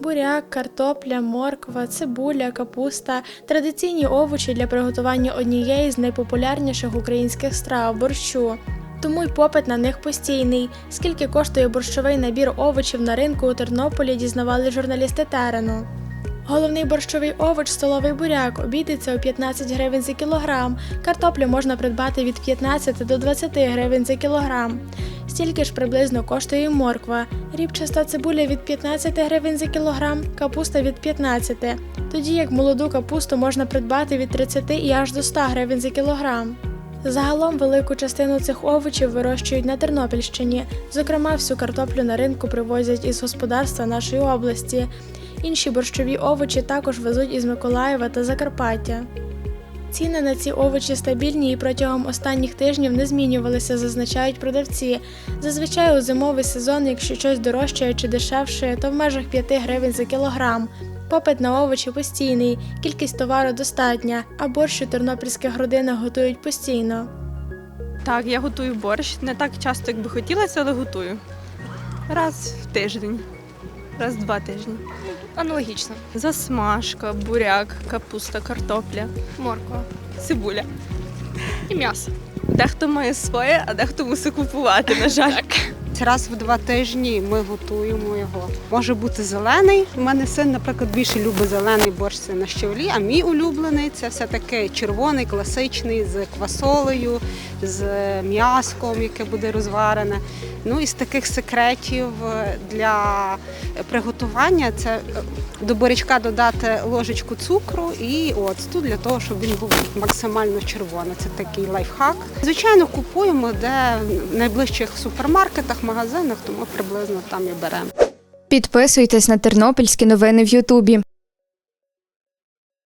Буряк, картопля, морква, цибуля, капуста традиційні овочі для приготування однієї з найпопулярніших українських страв борщу. Тому й попит на них постійний. Скільки коштує борщовий набір овочів на ринку у Тернополі, дізнавали журналісти терену. Головний борщовий овоч столовий буряк обійдеться у 15 гривень за кілограм. Картоплю можна придбати від 15 до 20 гривень за кілограм. Стільки ж приблизно коштує і морква. Рібчаста цибуля від 15 гривень за кілограм, капуста від 15. Тоді як молоду капусту можна придбати від 30 і аж до 100 гривень за кілограм. Загалом велику частину цих овочів вирощують на Тернопільщині. Зокрема, всю картоплю на ринку привозять із господарства нашої області. Інші борщові овочі також везуть із Миколаєва та Закарпаття. Ціни на ці овочі стабільні і протягом останніх тижнів не змінювалися, зазначають продавці. Зазвичай у зимовий сезон, якщо щось дорожчає чи дешевше, то в межах 5 гривень за кілограм. Попит на овочі постійний, кількість товару достатня, а борщ у тернопільських родинах готують постійно. Так, я готую борщ. Не так часто, як би хотілося, але готую. Раз в тиждень, раз в два тижні. Аналогічно. Засмажка, буряк, капуста, картопля, Морква. цибуля. І м'ясо. Дехто має своє, а дехто мусить купувати, на жаль. Раз в два тижні ми готуємо його. Може бути зелений. У мене син, наприклад, більше любить зелений борщ на щавлі, а мій улюблений це все таки червоний, класичний з квасолею, з м'яском, яке буде розварене. Ну і з таких секретів е, для приготування це е, до борячка додати ложечку цукру і оцту для того, щоб він був максимально червоний. Це такий лайфхак. Звичайно, купуємо де в найближчих супермаркетах, магазинах, тому приблизно там і беремо. Підписуйтесь на тернопільські новини в Ютубі.